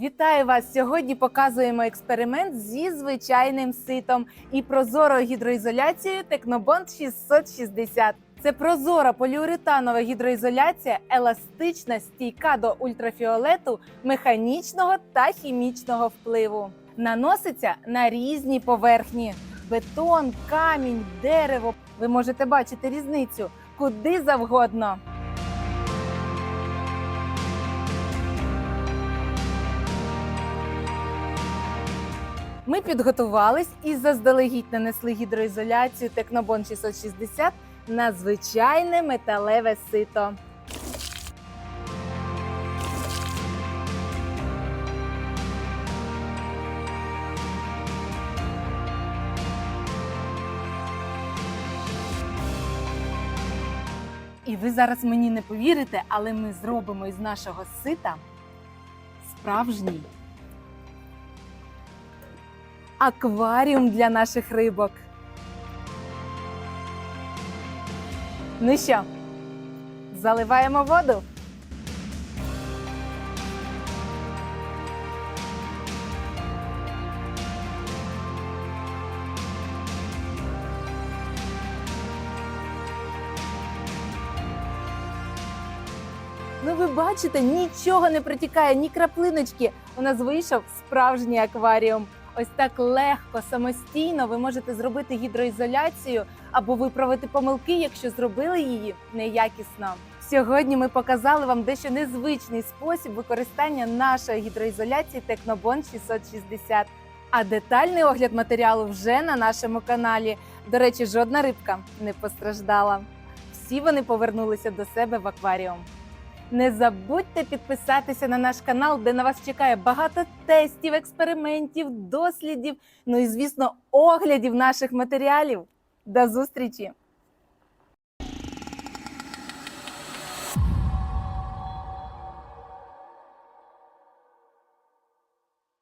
Вітаю вас! Сьогодні показуємо експеримент зі звичайним ситом і прозорою гідроізоляцією Технобонд 660. Це прозора поліуретанова гідроізоляція, еластична, стійка до ультрафіолету, механічного та хімічного впливу. Наноситься на різні поверхні: бетон, камінь, дерево. Ви можете бачити різницю куди завгодно. Ми підготувались і заздалегідь нанесли гідроізоляцію Технобон 660 на звичайне металеве сито. І ви зараз мені не повірите, але ми зробимо із нашого сита справжній акваріум для наших рибок. Ну що, заливаємо воду? Ну, ви бачите, нічого не протікає, ні краплиночки. У нас вийшов справжній акваріум. Ось так легко, самостійно ви можете зробити гідроізоляцію або виправити помилки, якщо зробили її неякісно. Сьогодні ми показали вам дещо незвичний спосіб використання нашої гідроізоляції Технобон 660. А детальний огляд матеріалу вже на нашому каналі. До речі, жодна рибка не постраждала. Всі вони повернулися до себе в акваріум. Не забудьте підписатися на наш канал, де на вас чекає багато тестів, експериментів, дослідів, ну і звісно, оглядів наших матеріалів. До зустрічі!